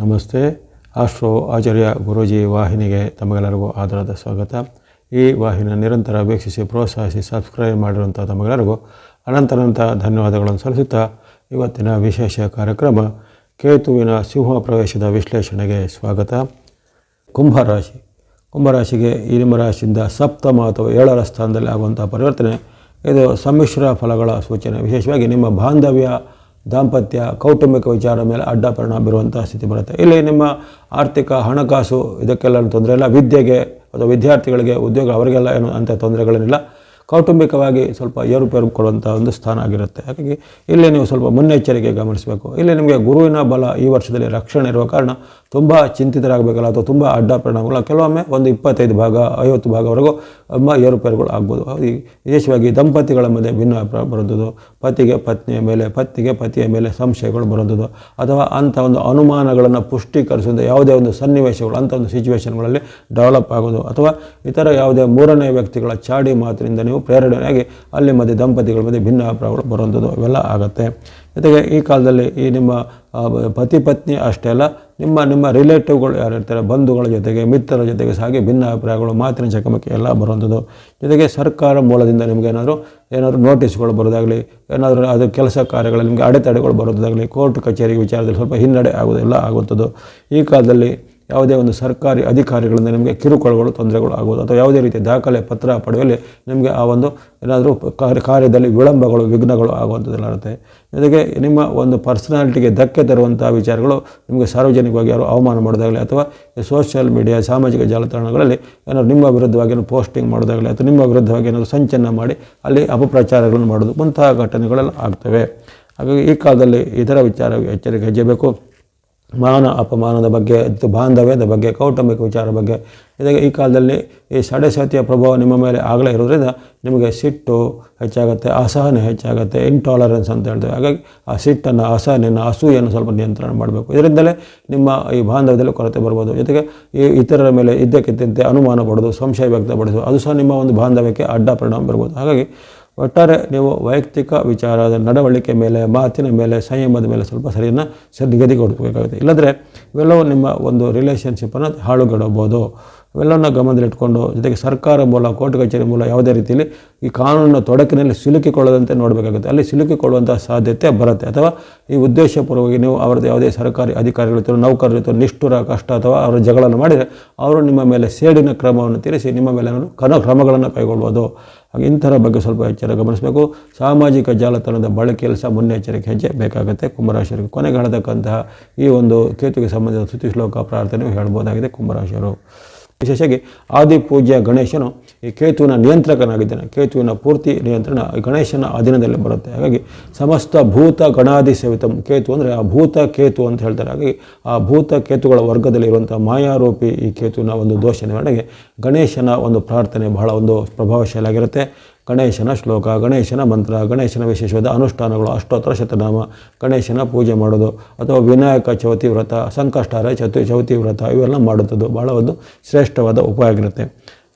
ನಮಸ್ತೆ. ಆಶ್ರೋ ಆಚಾರ್ಯ ಗುರೂಜಿ ವಾಹಿನಿಗೆ ತಮಗೆಲ್ಲರಿಗೂ ಆಧಾರದ ಸ್ವಾಗತ. ಈ ವಾಹಿನ ನಿರಂತರ ವೀಕ್ಷಿಸಿ, ಪ್ರೋತ್ಸಾಹಿಸಿ ಸಬ್ಸ್ಕ್ರೈಬ್ ಮಾಡಿರುವಂಥ ತಮಗೆಲ್ಲರಿಗೂ ಅನಂತನಂತ ಧನ್ಯವಾದಗಳನ್ನು ಸಲ್ಲಿಸುತ್ತಾ ಇವತ್ತಿನ ವಿಶೇಷ ಕಾರ್ಯಕ್ರಮ ಕೇತುವಿನ ಸಿಂಹ ಪ್ರವೇಶದ ವಿಶ್ಲೇಷಣೆಗೆ ಸ್ವಾಗತ. ಕುಂಭರಾಶಿ. ಕುಂಭರಾಶಿಗೆ ಈ ನಿಮ್ಮ ರಾಶಿಯಿಂದ ಸಪ್ತಮ ಅಥವಾ ಏಳರ ಸ್ಥಾನದಲ್ಲಿ ಆಗುವಂಥ ಪರಿವರ್ತನೆ, ಇದು ಸಮ್ಮಿಶ್ರ ಫಲಗಳ ಸೂಚನೆ. ವಿಶೇಷವಾಗಿ ನಿಮ್ಮ ಬಾಂಧವ್ಯ ದಾಂಪತ್ಯ, ಕೌಟುಂಬಿಕ ವಿಚಾರ ಮೇಲೆ ಅಡ್ಡ ಪರಿಣಾಮ ಬೀರುವಂಥ ಸ್ಥಿತಿ ಬರುತ್ತೆ. ಇಲ್ಲಿ ನಿಮ್ಮ ಆರ್ಥಿಕ ಹಣಕಾಸು ಇದಕ್ಕೆಲ್ಲ ತೊಂದರೆ ಇಲ್ಲ. ವಿದ್ಯೆಗೆ ಅಥವಾ ವಿದ್ಯಾರ್ಥಿಗಳಿಗೆ, ಉದ್ಯೋಗ ಅವರಿಗೆಲ್ಲ ಏನು ಅಂಥ ತೊಂದರೆಗಳೇನಿಲ್ಲ. ಕೌಟುಂಬಿಕವಾಗಿ ಸ್ವಲ್ಪ ಏರುಪೇರು ಕೊಡುವಂಥ ಒಂದು ಸ್ಥಾನ ಆಗಿರುತ್ತೆ. ಹಾಗಾಗಿ ಇಲ್ಲಿ ನೀವು ಸ್ವಲ್ಪ ಮುನ್ನೆಚ್ಚರಿಕೆ ಗಮನಿಸಬೇಕು. ಇಲ್ಲಿ ನಿಮಗೆ ಗುರುವಿನ ಬಲ ಈ ವರ್ಷದಲ್ಲಿ ರಕ್ಷಣೆ ಇರುವ ಕಾರಣ ತುಂಬ ಚಿಂತಿತರಾಗಬೇಕಲ್ಲ ಅಥವಾ ತುಂಬ ಅಡ್ಡ ಪರಿಣಾಮಗಳು ಕೆಲವೊಮ್ಮೆ ಒಂದು ಇಪ್ಪತ್ತೈದು ಭಾಗ, ಐವತ್ತು ಭಾಗವರೆಗೂ ತುಂಬ ಏರುಪೇರುಗಳು ಆಗ್ಬೋದು. ವಿಶೇಷವಾಗಿ ದಂಪತಿಗಳ ಮಧ್ಯೆ ಭಿನ್ನ ಬರೋದು ಪತಿಗೆ ಪತ್ನಿಯ ಮೇಲೆ ಪತ್ನಿಗೆ ಪತಿಯ ಮೇಲೆ ಸಂಶಯಗಳು ಬರೋದು ಅಥವಾ ಅಂಥ ಒಂದು ಅನುಮಾನಗಳನ್ನು ಪುಷ್ಟೀಕರಿಸುವಂಥ ಯಾವುದೇ ಒಂದು ಸನ್ನಿವೇಶಗಳು ಅಂಥ ಒಂದು ಸಿಚುವೇಶನ್ಗಳಲ್ಲಿ ಡೆವಲಪ್ ಆಗೋದು, ಅಥವಾ ಇತರ ಯಾವುದೇ ಮೂರನೇ ವ್ಯಕ್ತಿಗಳ ಚಾಡಿ ಮಾತಿನಿಂದ ನೀವು ಪ್ರೇರಣೆಯಾಗಿ ಅಲ್ಲಿ ಮಧ್ಯೆ ದಂಪತಿಗಳ ಮಧ್ಯೆ ಭಿನ್ನ ಅಭಿಪ್ರಾಯಗಳು ಬರುವಂಥದ್ದು ಇವೆಲ್ಲ ಆಗುತ್ತೆ. ಜೊತೆಗೆ ಈ ಕಾಲದಲ್ಲಿ ಈ ನಿಮ್ಮ ಪತಿ ಪತ್ನಿ ಅಷ್ಟೇ ಅಲ್ಲ, ನಿಮ್ಮ ನಿಮ್ಮ ರಿಲೇಟಿವ್ಗಳು ಯಾರು ಇರ್ತಾರೆ, ಬಂಧುಗಳ ಜೊತೆಗೆ, ಮಿತ್ರರ ಜೊತೆಗೆ ಸಾಗಿ ಭಿನ್ನ ಅಭಿಪ್ರಾಯಗಳು, ಮಾತಿನ ಚಕಮಕಿ ಎಲ್ಲ ಬರುವಂಥದ್ದು. ಜೊತೆಗೆ ಸರ್ಕಾರ ಮೂಲದಿಂದ ನಿಮಗೇನಾದರೂ ಏನಾದರೂ ನೋಟಿಸ್ಗಳು ಬರೋದಾಗಲಿ ಏನಾದರೂ ಅದು ಕೆಲಸ ಕಾರ್ಯಗಳಲ್ಲಿ ನಿಮಗೆ ಅಡೆತಡೆಗಳು ಬರೋದಾಗಲಿ ಕೋರ್ಟ್ ಕಚೇರಿ ವಿಚಾರದಲ್ಲಿ ಸ್ವಲ್ಪ ಹಿನ್ನಡೆ ಆಗೋದೆಲ್ಲ ಆಗುವಂಥದ್ದು. ಈ ಕಾಲದಲ್ಲಿ ಯಾವುದೇ ಒಂದು ಸರ್ಕಾರಿ ಅಧಿಕಾರಿಗಳಿಂದ ನಿಮಗೆ ಕಿರುಕುಳಗಳು, ತೊಂದರೆಗಳು ಆಗುವುದು ಅಥವಾ ಯಾವುದೇ ರೀತಿಯ ದಾಖಲೆ, ಪತ್ರ ಪಡೆಯುವಲ್ಲಿ ನಿಮಗೆ ಆ ಒಂದು ಏನಾದರೂ ಕಾರ್ಯದಲ್ಲಿ ವಿಳಂಬಗಳು, ವಿಘ್ನಗಳು ಆಗುವಂಥದ್ದೆಲ್ಲ ಇರುತ್ತೆ. ಜೊತೆಗೆ ನಿಮ್ಮ ಒಂದು ಪರ್ಸನಾಲಿಟಿಗೆ ಧಕ್ಕೆ ತರುವಂಥ ವಿಚಾರಗಳು ನಿಮಗೆ ಸಾರ್ವಜನಿಕವಾಗಿ ಯಾರು ಅವಮಾನ ಮಾಡೋದಾಗಲಿ ಅಥವಾ ಸೋಷಿಯಲ್ ಮೀಡಿಯಾ, ಸಾಮಾಜಿಕ ಜಾಲತಾಣಗಳಲ್ಲಿ ಏನಾದ್ರು ನಿಮ್ಮ ವಿರುದ್ಧವಾಗಿ ಏನೋ ಪೋಸ್ಟಿಂಗ್ ಮಾಡೋದಾಗಲಿ ಅಥವಾ ನಿಮ್ಮ ವಿರುದ್ಧವಾಗಿ ಏನಾದರೂ ಸಂಚಲನ ಮಾಡಿ ಅಲ್ಲಿ ಅಪಪ್ರಚಾರಗಳನ್ನು ಮಾಡೋದು ಮುಂತಹ ಘಟನೆಗಳೆಲ್ಲ ಆಗ್ತವೆ. ಹಾಗಾಗಿ ಈ ಕಾಲದಲ್ಲಿ ಇದರ ವಿಚಾರ ಎಚ್ಚರಿಕೆ ಹೆಜ್ಜೆಬೇಕು ಮಾನ, ಅಪಮಾನದ ಬಗ್ಗೆ ಬಾಂಧವ್ಯದ ಬಗ್ಗೆ, ಕೌಟುಂಬಿಕ ವಿಚಾರ ಬಗ್ಗೆ. ಇದಕ್ಕೆ ಈ ಕಾಲದಲ್ಲಿ ಈ ಸಡೆಸತಿಯ ಪ್ರಭಾವ ನಿಮ್ಮ ಮೇಲೆ ಆಗಲೇ ಇರೋದ್ರಿಂದ ನಿಮಗೆ ಸಿಟ್ಟು ಹೆಚ್ಚಾಗುತ್ತೆ, ಅಸಹನೆ ಹೆಚ್ಚಾಗುತ್ತೆ ಇಂಟಾಲರೆನ್ಸ್ ಅಂತ ಹೇಳ್ತೇವೆ. ಹಾಗಾಗಿ ಆ ಸಿಟ್ಟನ್ನು, ಅಸಹನೆಯನ್ನು ಅಸೂಯನ್ನು ಸ್ವಲ್ಪ ನಿಯಂತ್ರಣ ಮಾಡಬೇಕು. ಇದರಿಂದಲೇ ನಿಮ್ಮ ಈ ಬಾಂಧವ್ಯದಲ್ಲಿ ಕೊರತೆ ಬರ್ಬೋದು. ಜೊತೆಗೆ ಈ ಇತರರ ಮೇಲೆ ಇದ್ದಕ್ಕಿದ್ದಂತೆ ಅನುಮಾನ ಪಡೋದು, ಸಂಶಯ ವ್ಯಕ್ತಪಡಿಸೋದು, ಅದು ಸಹ ನಿಮ್ಮ ಒಂದು ಬಾಂಧವ್ಯಕ್ಕೆ ಅಡ್ಡ ಪರಿಣಾಮ ಬರ್ಬೋದು. ಹಾಗಾಗಿ ಒಟ್ಟಾರೆ ನೀವು ವೈಯಕ್ತಿಕ ವಿಚಾರದ ನಡವಳಿಕೆ ಮೇಲೆ, ಮಾತಿನ ಮೇಲೆ, ಸಂಯಮದ ಮೇಲೆ ಸ್ವಲ್ಪ ಸರಿಯನ್ನು ಸರಿ ನಿಗದಿ ಕೊಡಬೇಕಾಗುತ್ತೆ ಇಲ್ಲದ್ರೆ ಇವೆಲ್ಲವೂ ನಿಮ್ಮ ಒಂದು ರಿಲೇಷನ್ಶಿಪ್ಪನ್ನು ಹಾಳುಗಡಬಹುದು ಇವೆಲ್ಲವನ್ನು ಗಮನದಲ್ಲಿಟ್ಕೊಂಡು ಜೊತೆಗೆ ಸರ್ಕಾರ ಮೂಲ, ಕೋರ್ಟ್ ಕಚೇರಿ ಮೂಲ ಯಾವುದೇ ರೀತಿಯಲ್ಲಿ ಈ ಕಾನೂನಿನ ತೊಡಕಿನಲ್ಲಿ ಸಿಲುಕಿಕೊಳ್ಳದಂತೆ ನೋಡಬೇಕಾಗುತ್ತೆ. ಅಲ್ಲಿ ಸಿಲುಕಿಕೊಳ್ಳುವಂಥ ಸಾಧ್ಯತೆ ಬರುತ್ತೆ. ಅಥವಾ ಈ ಉದ್ದೇಶಪೂರ್ವವಾಗಿ ನೀವು ಅವ್ರದ್ದು ಯಾವುದೇ ಸರ್ಕಾರಿ ಅಧಿಕಾರಿಗಳಿರ್ತಾರೆ ನೌಕರರಿರ್ತಾರೆ ನಿಷ್ಠುರ, ಕಷ್ಟ ಅಥವಾ ಅವರ ಜಗಳನ್ನು ಮಾಡಿದರೆ ಅವರು ನಿಮ್ಮ ಮೇಲೆ ಸೇಡಿನ ಕ್ರಮವನ್ನು ತೀರಿಸಿ ನಿಮ್ಮ ಮೇಲೆ ಕನ ಕ್ರಮಗಳನ್ನು ಕೈಗೊಳ್ಬೋದು. ಹಾಗೆ ಇಂಥರ ಬಗ್ಗೆ ಸ್ವಲ್ಪ ಎಚ್ಚರ ಗಮನಿಸಬೇಕು. ಸಾಮಾಜಿಕ ಜಾಲತಾಣದ ಬಳಕೆಯಲ್ಲಿ ಸಹ ಮುನ್ನೆಚ್ಚರಿಕೆ ಹೆಜ್ಜೆ ಬೇಕಾಗುತ್ತೆ. ಕುಂಭರಾಶಿಯರಿಗೆ ಕೊನೆಗೆ ಹೇಳತಕ್ಕಂತಹ ಈ ಒಂದು ಕೇತುವಿಗೆ ಸಂಬಂಧಿಸಿದ ಶ್ಲೋಕ ಪ್ರಾರ್ಥನೆ ಹೇಳ್ಬೋದಾಗಿದೆ ಕುಂಭರಾಶಿಯವರು ವಿಶೇಷವಾಗಿ ಆದಿಪೂಜ್ಯ ಗಣೇಶನು ಈ ಕೇತುವಿನ ನಿಯಂತ್ರಕನಾಗಿದ್ದಾನೆ. ಕೇತುವಿನ ಪೂರ್ತಿ ನಿಯಂತ್ರಣ ಗಣೇಶನ ಅಧೀನದಲ್ಲಿ ಬರುತ್ತೆ. ಹಾಗಾಗಿ ಸಮಸ್ತ ಭೂತ ಗಣಾದಿ ಸೇವಿತಂ ಕೇತು ಅಂದರೆ ಆ ಭೂತ ಕೇತು ಅಂತ ಹೇಳ್ತಾರೆ. ಹಾಗಾಗಿ ಆ ಭೂತ ಕೇತುಗಳ ವರ್ಗದಲ್ಲಿ ಇರುವಂಥ ಮಾಯಾರೂಪಿ ಈ ಕೇತುವಿನ ಒಂದು ದೋಷ ನಿವಾರಣೆಗೆ ಗಣೇಶನ ಒಂದು ಪ್ರಾರ್ಥನೆ ಬಹಳ ಒಂದು ಪ್ರಭಾವಶಾಲಿಯಾಗಿರುತ್ತೆ. ಗಣೇಶನ ಶ್ಲೋಕ, ಗಣೇಶನ ಮಂತ್ರ, ಗಣೇಶನ ವಿಶೇಷವಾದ ಅನುಷ್ಠಾನಗಳು, ಅಷ್ಟೋತ್ತರ ಶತನಾಮ, ಗಣೇಶನ ಪೂಜೆ ಮಾಡೋದು, ಅಥವಾ ವಿನಾಯಕ ಚೌತಿ ವ್ರತ ಸಂಕಷ್ಟಾರ ಚತು, ಚೌತಿ ವ್ರತ, ಇವೆಲ್ಲ ಮಾಡುತ್ತದ್ದು ಭಾಳ ಒಂದು ಶ್ರೇಷ್ಠವಾದ ಉಪಾಯ ಆಗಿರುತ್ತೆ.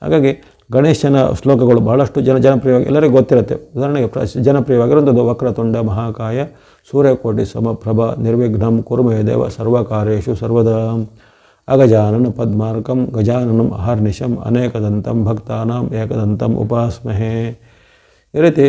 ಹಾಗಾಗಿ ಗಣೇಶನ ಶ್ಲೋಕಗಳು ಬಹಳಷ್ಟು ಜನ ಜನಪ್ರಿಯವಾಗಿ ಎಲ್ಲರಿಗೂ ಗೊತ್ತಿರುತ್ತೆ. ಉದಾಹರಣೆಗೆ ಪ್ರ ಜನಪ್ರಿಯವಾಗಿರುವಂಥದ್ದು ವಕ್ರತುಂಡ, ಮಹಾಕಾಯ, ಸೂರ್ಯಕೋಟಿ, ಸಮಪ್ರಭ, ನಿರ್ವಿಘ್ನಂ, ಕುರುಮಯ ದೇವ ಸರ್ವಕಾರ್ಯೇಷು ಸರ್ವದಾ, ಅಗಜಾನನ ಪದ್ಮಾರ್ಕಂ, ಗಜಾನನಂ ಅಹರ್ನಿಶಂ, ಅನೇಕದಂತಂ ಭಕ್ತಾನಾಂ, ಏಕದಂತಂ ಉಪಾಸ್ಮಹೇ. ಈ ರೀತಿ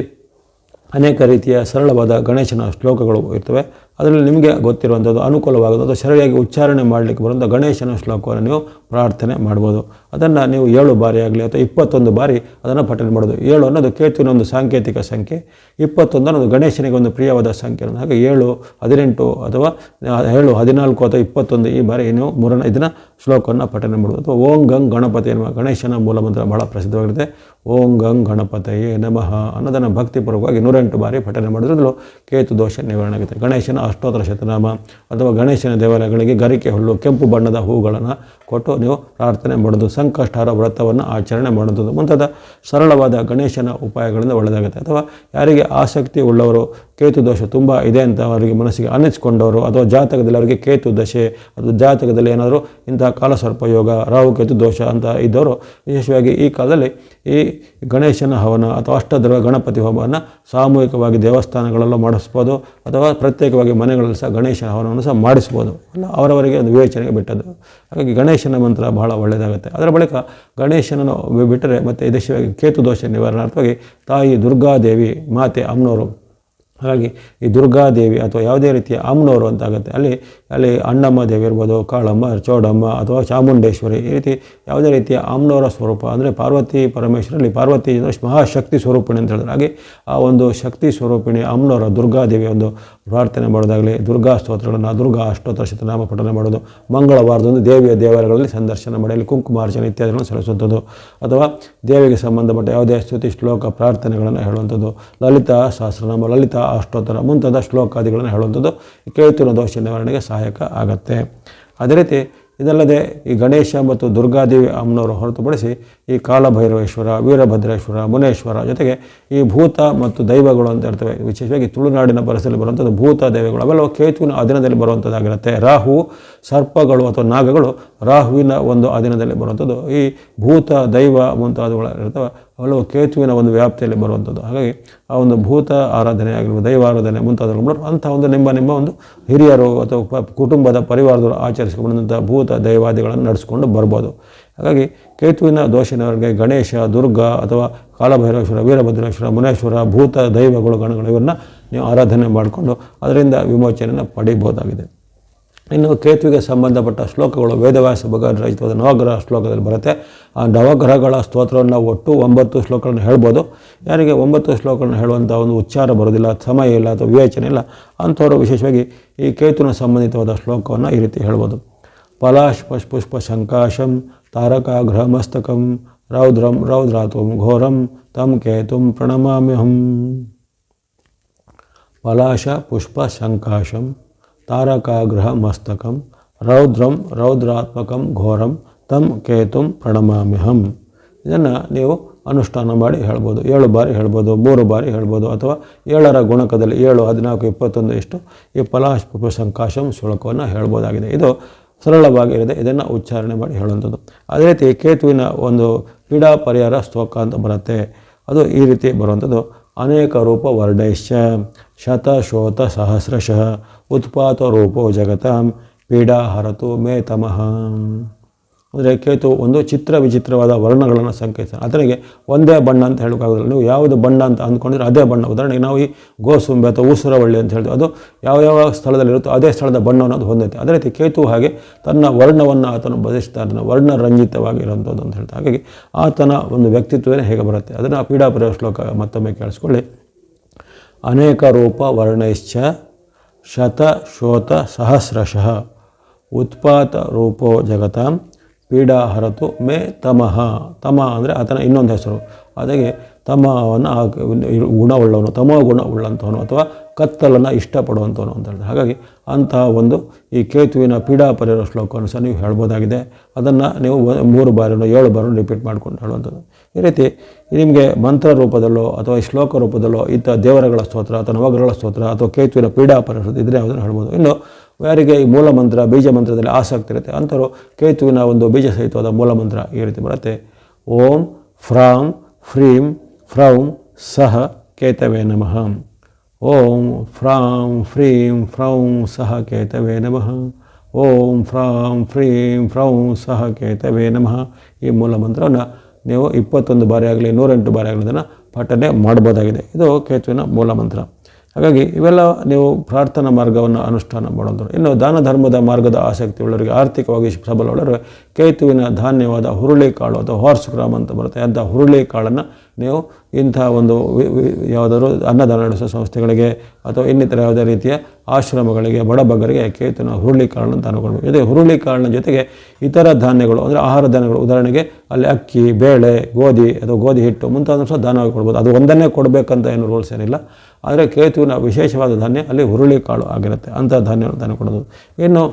ಅನೇಕ ರೀತಿಯ ಸರಳವಾದ ಗಣೇಶನ ಶ್ಲೋಕಗಳು ಇರ್ತವೆ. ಅದರಲ್ಲಿ ನಿಮಗೆ ಗೊತ್ತಿರುವಂಥದ್ದು ಅನುಕೂಲವಾಗೋದು. ಅಥವಾ ಸರಿಯಾಗಿ ಉಚ್ಚಾರಣೆ ಮಾಡಲಿಕ್ಕೆ ಬರುವಂಥ ಗಣೇಶನ ಶ್ಲೋಕವನ್ನು ನೀವು ಪ್ರಾರ್ಥನೆ ಮಾಡ್ಬೋದು. ಅದನ್ನು ನೀವು ಏಳು ಬಾರಿ ಆಗಲಿ ಅಥವಾ ಇಪ್ಪತ್ತೊಂದು ಬಾರಿ ಅದನ್ನು ಪಠನೆ ಮಾಡೋದು. ಏಳು ಅನ್ನೋದು ಕೇತುವಿನ ಒಂದು ಸಾಂಕೇತಿಕ ಸಂಖ್ಯೆ. ಇಪ್ಪತ್ತೊಂದು ಅನ್ನೋದು ಗಣೇಶನಿಗೆ ಒಂದು ಪ್ರಿಯವಾದ ಸಂಖ್ಯೆ ಹಾಗೆ ಏಳು, ಹದಿನೆಂಟು ಅಥವಾ ಏಳು, ಹದಿನಾಲ್ಕು ಅಥವಾ ಇಪ್ಪತ್ತೊಂದು ಈ ಬಾರಿ ನೀವು ಮೂರನೇ, ಇದನ್ನು ಶ್ಲೋಕವನ್ನು ಪಠನೆ ಮಾಡೋದು ಅಥವಾ ಓಂ ಗಂಗ್ ಗಣಪತಿ ಎನ್ನುವ ಗಣೇಶನ ಮೂಲಮಂತ್ರ ಬಹಳ ಪ್ರಸಿದ್ಧವಾಗಿರುತ್ತೆ ಓಂ ಗಂಗ್ ಗಣಪತಯೇ ನಮಃ ಅನ್ನೋದನ್ನು ಭಕ್ತಿಪೂರ್ವಕವಾಗಿ ನೂರೆಂಟು ಬಾರಿ ಪಠನೆ ಮಾಡೋದ್ರಲ್ಲೂ ಕೇತು ದೋಷ ನಿವಾರಣೆ ಆಗುತ್ತೆ ಗಣೇಶನ ಅಷ್ಟೋತ್ತರ ಶತನಾಮ ಅಥವಾ ಗಣೇಶನ ದೇವಾಲಯಗಳಿಗೆ ಗರಿಕೆ ಹುಲ್ಲು, ಕೆಂಪು ಬಣ್ಣದ ಹೂಗಳನ್ನು ಕೊಟ್ಟು ನೀವು ಪ್ರಾರ್ಥನೆ ಮಾಡೋದು ಸಂಕಷ್ಟಹಾರ ವ್ರತವನ್ನು ಆಚರಣೆ ಮಾಡೋದು. ಮುಂತಾದ ಸರಳವಾದ ಗಣೇಶನ ಉಪಾಯಗಳಿಂದ ಒಳ್ಳೆಯದಾಗುತ್ತೆ ಅಥವಾ ಯಾರಿಗೆ ಆಸಕ್ತಿ ಉಳ್ಳವರು ಕೇತು ದೋಷ ತುಂಬ ಇದೆ ಅಂತ ಅವರಿಗೆ ಮನಸ್ಸಿಗೆ ಅನ್ನಿಸ್ಕೊಂಡವರು, ಅಥವಾ ಜಾತಕದಲ್ಲಿ ಅವರಿಗೆ ಕೇತು ದಶೆ, ಅಥವಾ ಜಾತಕದಲ್ಲಿ ಏನಾದರೂ ಇಂತಹ ಕಾಲಸರ್ಪ ಯೋಗ, ರಾಹು ಕೇತು ದೋಷ ಅಂತ ಇದ್ದವರು, ವಿಶೇಷವಾಗಿ ಈ ಕಾಲದಲ್ಲಿ ಈ ಗಣೇಶನ ಹವನ ಅಥವಾ ಅಷ್ಟದ್ರವ ಗಣಪತಿ ಹೋಮವನ್ನು ಸಾಮೂಹಿಕವಾಗಿ ದೇವಸ್ಥಾನಗಳಲ್ಲೂ ಮಾಡಿಸ್ಬೋದು, ಅಥವಾ ಪ್ರತ್ಯೇಕವಾಗಿ ಮನೆಗಳಲ್ಲಿ ಸಹ ಗಣೇಶನ ಹವನವನ್ನು ಸಹ ಮಾಡಿಸ್ಬೋದು. ಅಲ್ಲ ಅವರವರಿಗೆ ಒಂದು ವಿವೇಚನೆಗೆ ಬಿಟ್ಟದ್ದು. ಹಾಗಾಗಿ ಗಣೇಶನ ಮಂತ್ರ ಬಹಳ ಒಳ್ಳೆಯದಾಗುತ್ತೆ. ಅದರ ಬಳಿಕ ಗಣೇಶನನ್ನು ಬಿಟ್ಟರೆ ಮತ್ತು ವಿಶೇಷವಾಗಿ ಕೇತು ದೋಷ ನಿವಾರಣಾರ್ಥವಾಗಿ ತಾಯಿ ದುರ್ಗಾದೇವಿ ಮಾತೆ ಅಮ್ಮನವರು ಹಾಗಾಗಿ ಈ ದುರ್ಗಾದೇವಿ ಅಥವಾ ಯಾವುದೇ ರೀತಿಯ ಅಮ್ಮನವರು ಅಂತ ಆಗುತ್ತೆ. ಅಲ್ಲಿ ಅಲ್ಲಿ ಅಣ್ಣಮ್ಮ ದೇವಿ ಇರ್ಬೋದು, ಕಾಳಮ್ಮ, ಚೌಡಮ್ಮ ಅಥವಾ ಚಾಮುಂಡೇಶ್ವರಿ ಈ ರೀತಿ ಯಾವುದೇ ರೀತಿಯ ಅಮ್ಮನವರ ಸ್ವರೂಪ ಅಂದರೆ ಪಾರ್ವತಿ ಪರಮೇಶ್ವರಲ್ಲಿ ಪಾರ್ವತಿ ಮಹಾಶಕ್ತಿ ಸ್ವರೂಪಿಣಿ ಅಂತ ಹೇಳಿದ್ರೆ. ಹಾಗೆ ಆ ಒಂದು ಶಕ್ತಿ ಸ್ವರೂಪಿಣಿ ಅಮ್ಮನವರ ದುರ್ಗಾದೇವಿಯ ಒಂದು ಪ್ರಾರ್ಥನೆ ಮಾಡೋದಾಗಲಿ, ದುರ್ಗಾ ಸ್ತೋತ್ರಗಳನ್ನು, ದುರ್ಗಾ ಅಷ್ಟೋತ್ತರ ಶತನಾಮ ಪಠನೆ ಮಾಡೋದು, ಮಂಗಳವಾರದಂದು ದೇವಿಯ ದೇವಾಲಯಗಳಲ್ಲಿ ಸಂದರ್ಶನ ಮಾಡಲಿ ಕುಂಕುಮಾರ್ಚನೆ ಇತ್ಯಾದಿಗಳನ್ನು ಸಲ್ಲಿಸುವಂಥದ್ದು. ಅಥವಾ ದೇವಿಗೆ ಸಂಬಂಧಪಟ್ಟ ಯಾವುದೇ ಸ್ತುತಿ ಶ್ಲೋಕ ಪ್ರಾರ್ಥನೆಗಳನ್ನು ಹೇಳುವಂಥದ್ದು. ಲಲಿತಾ ಸಹಸ್ರನಾಮ, ಲಲಿತಾ ಅಷ್ಟೋತ್ತರ, ಮುಂತಾದ ಶ್ಲೋಕಾದಿಗಳನ್ನು ಹೇಳುವಂಥದ್ದು ಕೇತುನ ದೋಷ ನಿವಾರಣೆಗೆ ಸಹಾಯಕ ಆಗತ್ತೆ. ಅದೇ ರೀತಿ ಇದಲ್ಲದೆ ಈ ಗಣೇಶ ಮತ್ತು ದುರ್ಗಾದೇವಿ ಅಮ್ಮನವರು ಹೊರತುಪಡಿಸಿ ಈ ಕಾಲಭೈರವೇಶ್ವರ, ವೀರಭದ್ರೇಶ್ವರ, ಮುನೇಶ್ವರ ಜೊತೆಗೆ ಈ ಭೂತ ಮತ್ತು ದೈವಗಳು ಅಂತ ಇರ್ತವೆ. ವಿಶೇಷವಾಗಿ ತುಳುನಾಡಿನ ಪರಿಸರದಲ್ಲಿ ಬರುವಂಥದ್ದು ಭೂತ ದೈವಗಳು. ಅವೆಲ್ಲ ಕೇತುವಿನ ಅಧೀನದಲ್ಲಿ ಬರುವಂಥದ್ದಾಗಿರುತ್ತೆ. ರಾಹು, ಸರ್ಪಗಳು ಅಥವಾ ನಾಗಗಳು ರಾಹುವಿನ ಒಂದು ಅಧೀನದಲ್ಲಿ ಬರುವಂಥದ್ದು. ಈ ಭೂತ, ದೈವ ಮುಂತಾದವುಗಳು ಇರ್ತವೆ. ಅವೆಲ್ಲವೂ ಕೇತುವಿನ ಒಂದು ವ್ಯಾಪ್ತಿಯಲ್ಲಿ ಬರುವಂಥದ್ದು. ಹಾಗಾಗಿ ಆ ಒಂದು ಭೂತ ಆರಾಧನೆ ಆಗಿರ್ಬೋದು, ದೈವಾರಾಧನೆ ಮುಂತಾದವುಗಳು ಅಂಥ ಒಂದು ನಿಮ್ಮ ನಿಮ್ಮ ಒಂದು ಹಿರಿಯರು ಅಥವಾ ಕುಟುಂಬದ ಪರಿವಾರದವರು ಆಚರಿಸಿಕೊಂಡಂಥ ಭೂತ ದೈವಾದಿಗಳನ್ನು ನಡೆಸ್ಕೊಂಡು ಬರ್ಬೋದು. ಹಾಗಾಗಿ ಕೇತುವಿನ ದೋಷಿನವರಿಗೆ ಗಣೇಶ, ದುರ್ಗ ಅಥವಾ ಕಾಲಭೈರವೇಶ್ವರ, ವೀರಭದ್ರೇಶ್ವರ, ಮುನೇಶ್ವರ, ಭೂತ ದೈವಗಳು ಗಣಗಳು ಇವನ್ನು ನೀವು ಆರಾಧನೆ ಮಾಡಿಕೊಂಡು ಅದರಿಂದ ವಿಮೋಚನೆಯನ್ನು ಪಡಿಬೋದಾಗಿದೆ ಇನ್ನು ಕೇತುವಿಗೆ ಸಂಬಂಧಪಟ್ಟ ಶ್ಲೋಕಗಳು ವೇದವ್ಯಾಸ ಭಗವಾನ್ ರಚಿತವಾದ ನವಗ್ರಹ ಶ್ಲೋಕದಲ್ಲಿ ಬರುತ್ತೆ. ಆ ನವಗ್ರಹಗಳ ಸ್ತೋತ್ರವನ್ನು ಒಟ್ಟು ಒಂಬತ್ತು ಶ್ಲೋಕಗಳನ್ನು ಹೇಳ್ಬೋದು. ಯಾರಿಗೆ ಒಂಬತ್ತು ಶ್ಲೋಕಗಳನ್ನು ಹೇಳುವಂಥ ಒಂದು ಉಚ್ಚಾರ ಬರೋದಿಲ್ಲ ಸಮಯ ಇಲ್ಲ ಅಥವಾ ವಿವೇಚನೆ ಇಲ್ಲ, ಅಂಥವರು ವಿಶೇಷವಾಗಿ ಈ ಕೇತುವಿನ ಸಂಬಂಧಿತವಾದ ಶ್ಲೋಕವನ್ನು ಈ ರೀತಿ ಹೇಳ್ಬೋದು. ಪಲಾಶ್ ಪುಷ್ಪ ಶಂಕಾಶಂ ರೌದ್ರಾತ್ವಂ ಘೋರಂ ತಂ ಕೇತುಂ ಪ್ರಣಮಾಮ್ಯಹಂ ಪಲಾಶ ಪುಷ್ಪ ಸಂಕಾಶಂ ತಾರಕಾಗ್ರಹ ಮಸ್ತಕಂ ರೌದ್ರಂ ರೌದ್ರಾತ್ಮಕಂ ಘೋರಂ ತಂ ಕೇತುಂ ಪ್ರಣಮಾಮ್ಯಹಂ ಇದನ್ನು ನೀವು ಅನುಷ್ಠಾನ ಮಾಡಿ ಹೇಳ್ಬೋದು, ಏಳು ಬಾರಿ ಹೇಳ್ಬೋದು, ಮೂರು ಬಾರಿ ಹೇಳ್ಬೋದು, ಅಥವಾ ಏಳರ ಗುಣಕದಲ್ಲಿ ಏಳು, ಹದಿನಾಲ್ಕು, ಇಪ್ಪತ್ತೊಂದು ಇಷ್ಟು ಈ ಪಲಾಶ್ ಪುಷ್ಪ ಸಂಕಾಶಂ ಶುಲ್ಕವನ್ನು ಹೇಳ್ಬೋದಾಗಿದೆ. ಇದು ಸರಳವಾಗಿರಿದೆ ಇದನ್ನು ಉಚ್ಚಾರಣೆ ಮಾಡಿ ಹೇಳುವಂಥದ್ದು. ಅದೇ ರೀತಿ ಕೇತುವಿನ ಒಂದು ಕ್ರೀಡಾ ಪರಿಹಾರ ಸ್ತೋಕ ಅಂತ ಬರುತ್ತೆ. ಅದು ಈ ರೀತಿ ಬರುವಂಥದ್ದು. ಅನೇಕ ರೂಪ ವರ್ಣೈಶ್ಚ ಶತ ಶೋತ ಸಹಸ್ರಶಃ, ಉತ್ಪಾತ ರೂಪೋ ಜಗತಾಂ ಪೀಡಾ ಹರತು ಮೇ ತಮಃ. ಅಂದರೆ ಕೇತು ಒಂದು ಚಿತ್ರ ವಿಚಿತ್ರವಾದ ವರ್ಣಗಳನ್ನು ಸಂಕೇತ. ಅದನಿಗೆ ಒಂದೇ ಬಣ್ಣ ಅಂತ ಹೇಳೋಕ್ಕಾಗೋದಿಲ್ಲ. ನೀವು ಯಾವುದು ಬಣ್ಣ ಅಂತ ಅಂದ್ಕೊಂಡಿದ್ರೆ ಅದೇ ಬಣ್ಣ. ಉದಾಹರಣೆಗೆ ನಾವು ಈ ಗೋಸುಂಬೆ ಅಥವಾ ಊಸರವಳ್ಳಿ ಅಂತ ಹೇಳ್ತೀವಿ. ಅದು ಯಾವ ಯಾವ ಸ್ಥಳದಲ್ಲಿರುತ್ತೋ ಅದೇ ಸ್ಥಳದ ಬಣ್ಣವನ್ನು ಅದು ಹೊಂದೈತೆ. ಅದೇ ರೀತಿ ಕೇತು ಹಾಗೆ ತನ್ನ ವರ್ಣವನ್ನು ಆತನು ಬದಲಿಸ್ತಾ ವರ್ಣ ವರ್ಣರಂಜಿತವಾಗಿರುವಂಥದ್ದು ಅಂತ ಹೇಳ್ತಾರೆ. ಹಾಗಾಗಿ ಆತನ ಒಂದು ವ್ಯಕ್ತಿತ್ವವೇ ಹೇಗೆ ಬರುತ್ತೆ? ಅದನ್ನು ಪೀಡಾಪುರ ಶ್ಲೋಕ ಮತ್ತೊಮ್ಮೆ ಕೇಳಿಸ್ಕೊಳ್ಳಿ. ಅನೇಕ ರೂಪ ವರ್ಣೈಶ್ಚ ಶತ ಶೋತ ಸಹಸ್ರಶಃ ಉತ್ಪಾತ ರೂಪೋ ಜಗತಾಂ ಪೀಡಾ ಹರತು ಮೇ ತಮಃ. ತಮ ಅಂದರೆ ಆತನ ಇನ್ನೊಂದು ಹೆಸರು. ಅದಾಗೆ ತಮವನ್ನು ಗುಣವುಳ್ಳವನು, ತಮ ಗುಣ ಉಳ್ಳಂಥವನು ಅಥವಾ ಕತ್ತಲನ್ನು ಇಷ್ಟಪಡುವಂಥವನು ಅಂತ ಹೇಳ್ತಾರೆ. ಹಾಗಾಗಿ ಅಂತಹ ಒಂದು ಈ ಕೇತುವಿನ ಪೀಡಾ ಪರಿಹಾರ ಶ್ಲೋಕವನ್ನು ಸಹ ನೀವು ಹೇಳ್ಬೋದಾಗಿದೆ. ಅದನ್ನು ನೀವು ಮೂರು ಬಾರಿನೋ ಏಳು ಬಾರಿ ರಿಪೀಟ್ ಮಾಡ್ಕೊಂಡು ಹೇಳುವಂಥದ್ದು. ಈ ರೀತಿ ನಿಮಗೆ ಮಂತ್ರ ರೂಪದಲ್ಲೋ ಅಥವಾ ಶ್ಲೋಕ ರೂಪದಲ್ಲೋ ಇಂಥ ದೇವರಗಳ ಸ್ತೋತ್ರ ಅಥವಾ ನವಗ್ರಹಗಳ ಸ್ತೋತ್ರ ಅಥವಾ ಕೇತುವಿನ ಪೀಡಾ ಪರಿಹಾರ ಇದ್ರೆ ಯಾವುದನ್ನು ಹೇಳ್ಬೋದು. ಇನ್ನು ಯಾರಿಗೆ ಈ ಮೂಲ ಮಂತ್ರ, ಬೀಜ ಮಂತ್ರದಲ್ಲಿ ಆಸಕ್ತಿ ಇರುತ್ತೆ ಅಂಥವರು ಕೇತುವಿನ ಒಂದು ಬೀಜ ಸಹಿತವಾದ ಮೂಲ ಮಂತ್ರ ಈ ರೀತಿ ಬರುತ್ತೆ. ಓಂ ಫ್ರಾಂ ಫ್ರೀಂ ಫ್ರೌಂ ಸಹ ಕೇತವೇ ನಮಃ. ಓಂ ಫ್ರಾಂ ಫ್ರೀಂ ಫ್ರೌಂ ಸಹ ಕೇತವೇ ನಮಃ. ಓಂ ಫ್ರಾಂ ಫ್ರೀಂ ಫ್ರೌಂ ಸಹ ಕೇತವೇ ನಮಃ. ಈ ಮೂಲ ಮಂತ್ರವನ್ನು ನೀವು ಇಪ್ಪತ್ತೊಂದು ಬಾರಿ ಆಗಲಿ, ನೂರೆಂಟು ಬಾರಿ ಆಗಲಿ ಅದನ್ನು ಪಠನೆ ಮಾಡ್ಬೋದಾಗಿದೆ. ಇದು ಕೇತುವಿನ ಮೂಲ ಮಂತ್ರ. ಹಾಗಾಗಿ ಇವೆಲ್ಲ ನೀವು ಪ್ರಾರ್ಥನಾ ಮಾರ್ಗವನ್ನು ಅನುಷ್ಠಾನ ಮಾಡೋದು. ಇನ್ನು ದಾನ ಧರ್ಮದ ಮಾರ್ಗದ ಆಸಕ್ತಿ ಉಳ್ಳವರಿಗೆ ಆರ್ಥಿಕವಾಗಿ ಸಬಲ ಉಳ್ಳವರು ಕೇತುವಿನ ಧಾನ್ಯವಾದ ಹುರುಳಿ ಕಾಳು ಅಥವಾ ಹಾರ್ಸ್ ಗ್ರಾಮ್ ಅಂತ ಬರುತ್ತೆ, ಅಂಥ ಹುರುಳಿ ಕಾಳನ್ನು ನೀವು ಇಂಥ ಒಂದು ಯಾವುದಾದ್ರು ಅನ್ನದಾನ ನಡೆಸೋ ಸಂಸ್ಥೆಗಳಿಗೆ ಅಥವಾ ಇನ್ನಿತರ ಯಾವುದೇ ರೀತಿಯ ಆಶ್ರಮಗಳಿಗೆ ಬಡಬಗ್ಗರಿಗೆ ಕೇತನ ಹುರುಳಿ ಕಾಳನ್ನು ದಾನ ಕೊಡಬೇಕು ಹುರುಳಿ ಕಾಳಿನ ಜೊತೆಗೆ ಇತರ ಧಾನ್ಯಗಳು, ಅಂದರೆ ಆಹಾರ ಧಾನ್ಯಗಳು, ಉದಾಹರಣೆಗೆ ಅಲ್ಲಿ ಅಕ್ಕಿ, ಬೇಳೆ, ಗೋಧಿ, ಅಥವಾ ಗೋಧಿ ಹಿಟ್ಟು ಮುಂತಾದ ಸಹ ದಾನವಾಗಿ ಕೊಡ್ಬೋದು. ಅದು ಒಂದನ್ನೇ ಕೊಡಬೇಕಂತ ಏನು ರೂಲ್ಸ್ ಏನಿಲ್ಲ. ಆದರೆ ಕೇತುವಿನ ವಿಶೇಷವಾದ ಧಾನ್ಯ ಅಲ್ಲಿ ಹುರುಳಿ ಕಾಳು ಆಗಿರುತ್ತೆ. ಅಂಥ ಧಾನ್ಯಗಳು ತಾನು ಕೊಡೋದು. ಇನ್ನು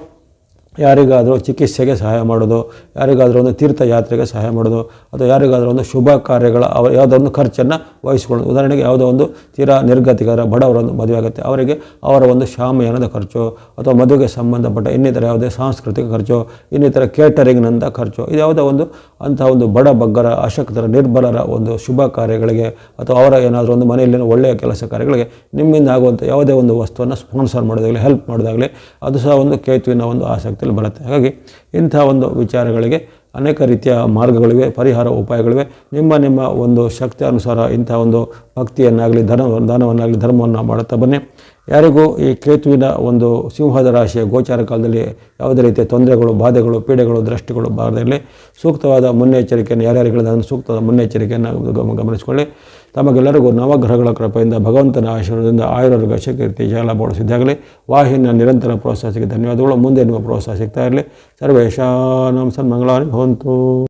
ಯಾರಿಗಾದರೂ ಚಿಕಿತ್ಸೆಗೆ ಸಹಾಯ ಮಾಡೋದು, ಯಾರಿಗಾದರೂ ಒಂದು ತೀರ್ಥಯಾತ್ರೆಗೆ ಸಹಾಯ ಮಾಡೋದು, ಅಥವಾ ಯಾರಿಗಾದರೂ ಒಂದು ಶುಭ ಕಾರ್ಯಗಳ ಅವ ಯಾವುದೋ ಒಂದು ಖರ್ಚನ್ನು ವಹಿಸ್ಕೊಳ್ಳೋದು. ಉದಾಹರಣೆಗೆ ಯಾವುದೋ ಒಂದು ತೀರಾ ನಿರ್ಗತಿಕರ ಬಡವರನ್ನು ಮದುವೆ ಆಗುತ್ತೆ. ಅವರಿಗೆ ಅವರ ಒಂದು ಶಾಮಯಾನದ ಖರ್ಚು, ಅಥವಾ ಮದುವೆಗೆ ಸಂಬಂಧಪಟ್ಟ ಇನ್ನಿತರ ಯಾವುದೇ ಸಾಂಸ್ಕೃತಿಕ ಖರ್ಚು, ಇನ್ನಿತರ ಕೇಟರಿಂಗ್ನಂಥ ಖರ್ಚು, ಇದು ಯಾವುದೋ ಒಂದು ಅಂಥ ಒಂದು ಬಡ ಬಗ್ಗರ, ಅಶಕ್ತರ, ನಿರ್ಬಲರ ಒಂದು ಶುಭ ಕಾರ್ಯಗಳಿಗೆ ಅಥವಾ ಅವರ ಏನಾದರೂ ಒಂದು ಮನೆಯಲ್ಲಿನ ಒಳ್ಳೆಯ ಕೆಲಸ ಕಾರ್ಯಗಳಿಗೆ ನಿಮ್ಮಿಂದ ಆಗುವಂಥ ಯಾವುದೇ ಒಂದು ವಸ್ತುವನ್ನು ಸ್ಪಾನ್ಸರ್ ಮಾಡೋದಾಗಲಿ, ಹೆಲ್ಪ್ ಮಾಡೋದಾಗಲಿ, ಅದು ಸಹ ಒಂದು ಕೇತುವಿನ ಒಂದು ಆಸಕ್ತಿಯಲ್ಲಿ ಬರುತ್ತೆ. ಹಾಗಾಗಿ ಇಂಥ ಒಂದು ವಿಚಾರಗಳಿಗೆ ಅನೇಕ ರೀತಿಯ ಮಾರ್ಗಗಳಿವೆ, ಪರಿಹಾರ ಉಪಾಯಗಳಿವೆ. ನಿಮ್ಮ ನಿಮ್ಮ ಒಂದು ಶಕ್ತಿ ಅನುಸಾರ ಇಂಥ ಒಂದು ಭಕ್ತಿಯನ್ನಾಗಲಿ, ಧನ ದಾನವನ್ನಾಗಲಿ ಧರ್ಮವನ್ನು ಮಾಡುತ್ತಾ ಬನ್ನಿ. ಯಾರಿಗೂ ಈ ಕೇತುವಿನ ಒಂದು ಸಿಂಹದ ರಾಶಿಯ ಗೋಚಾರ ಕಾಲದಲ್ಲಿ ಯಾವುದೇ ರೀತಿಯ ತೊಂದರೆಗಳು, ಬಾಧೆಗಳು, ಪೀಡೆಗಳು ದೃಷ್ಟಿಗಳು ಬಾರದಲ್ಲಿ ಸೂಕ್ತವಾದ ಮುನ್ನೆಚ್ಚರಿಕೆಯನ್ನು ಯಾರ್ಯಾರಿಗೆ ಅದನ್ನು ಸೂಕ್ತವಾದ ಮುನ್ನೆಚ್ಚರಿಕೆಯನ್ನು ಗಮ- ಗಮನಿಸಿಕೊಳ್ಳಿ. ತಮಗೆಲ್ಲರಿಗೂ ನವಗ್ರಹಗಳ ಕೃಪೆಯಿಂದ ಭಗವಂತನ ಆಶೀರ್ವಾದದಿಂದ ಆಯುರ್ವೇದ ಶಕೀರ್ತಿ ಜಾಲ ಬಳಸಿದ್ದಾಗಲಿ ವಾಹಿನಿಯ ನಿರಂತರ ಪ್ರೋತ್ಸಾಹಕ್ಕೆ ಧನ್ಯವಾದಗಳು. ಮುಂದೆ ನಿಮ್ಮ ಪ್ರೋತ್ಸಾಹ ಸಿಗ್ತಾ ಇರಲಿ. ಸರ್ವೇಶಾನಂ ಸನ್ಮಂಗಳಾನಿ ಭವಂತು